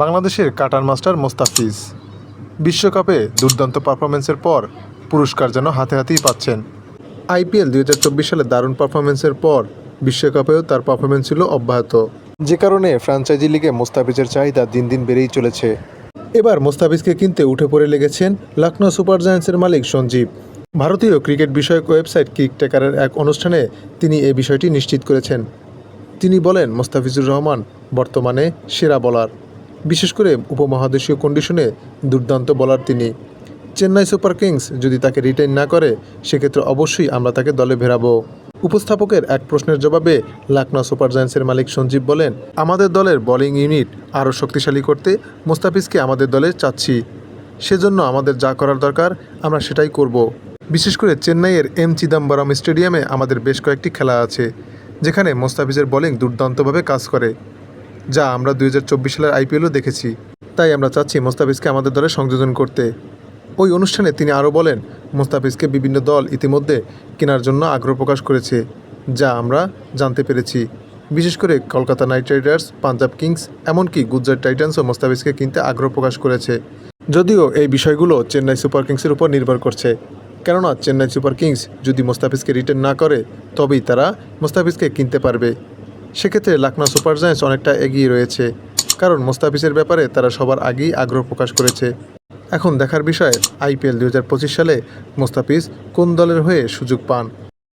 বাংলাদেশের cutter master Mustafiz. বিশ্বকাপে দুর্দান্ত পারফরমেন্সের পর পুরস্কার যেন হাতে হাতেই পাচ্ছেন। আইপিএল দুই সালে দারুণ পারফরমেন্সের পর বিশ্বকাপেও তার পারফরমেন্স ছিল অব্যাহত। যে কারণে ফ্র্যাঞ্চাইজি লিগে মোস্তাফিজের চাহিদা দিন দিন বেড়েই চলেছে। এবার মোস্তাফিজকে কিনতে উঠে পড়ে লেগেছেন লখনৌ সুপার জায়ান্টসের মালিক সঞ্জীব। ভারতীয় ক্রিকেট বিষয়ক ওয়েবসাইট কিকটেকারের এক অনুষ্ঠানে তিনি এ বিষয়টি নিশ্চিত করেছেন। তিনি বলেন, মোস্তাফিজুর রহমান বর্তমানে সেরা বলার বিশেষ করে উপমহাদেশীয় কন্ডিশনে দুর্দান্ত বলার তিনি। চেন্নাই সুপার কিংস যদি তাকে রিটেইন না করে, সেক্ষেত্রে অবশ্যই আমরা তাকে দলে ভেরাবো। উপস্থাপকের এক প্রশ্নের জবাবে লাকনা সুপার জায়ান্টসের মালিক সঞ্জীব বলেন, আমাদের দলের বোলিং ইউনিট আরও শক্তিশালী করতে মোস্তাফিজকে আমাদের দলে চাচ্ছি। সেজন্য আমাদের যা করার দরকার, আমরা সেটাই করব। বিশেষ করে চেন্নাইয়ের এম চিদাম্বরম স্টেডিয়ামে আমাদের বেশ কয়েকটি খেলা আছে, যেখানে মোস্তাফিজের বোলিং দুর্দান্তভাবে কাজ করে। যা আমরা দুই হাজার চব্বিশ সালের আইপিএলও দেখেছি। তাই আমরা চাচ্ছি মোস্তাফিজকে আমাদের দলে সংযোজন করতে। ওই অনুষ্ঠানে তিনি আরও বলেন, মোস্তাফিজকে বিভিন্ন দল ইতিমধ্যে কেনার জন্য আগ্রহ প্রকাশ করেছে, যা আমরা জানতে পেরেছি। বিশেষ করে Kolkata knight riders, Punjab kings, এমনকি গুজরাট টাইটান্সও মোস্তাফিজকে কিনতে আগ্রহ প্রকাশ করেছে। যদিও এই বিষয়গুলো চেন্নাই সুপার কিংসের উপর নির্ভর করছে, কেননা চেন্নাই সুপার কিংস যদি মোস্তাফিজকে রিটার্ন না করে, তবেই তারা মোস্তাফিজকে কিনতে পারবে। সেক্ষেত্রে লাকনা সুপার জায়ান্টস অনেকটা এগিয়ে রয়েছে, কারণ মোস্তাফিজের ব্যাপারে তারা সবার আগেই আগ্রহ প্রকাশ করেছে। এখন দেখার বিষয় আইপিএল দু হাজার পঁচিশ সালে মোস্তাফিজ কোন দলের হয়ে সুযোগ পান?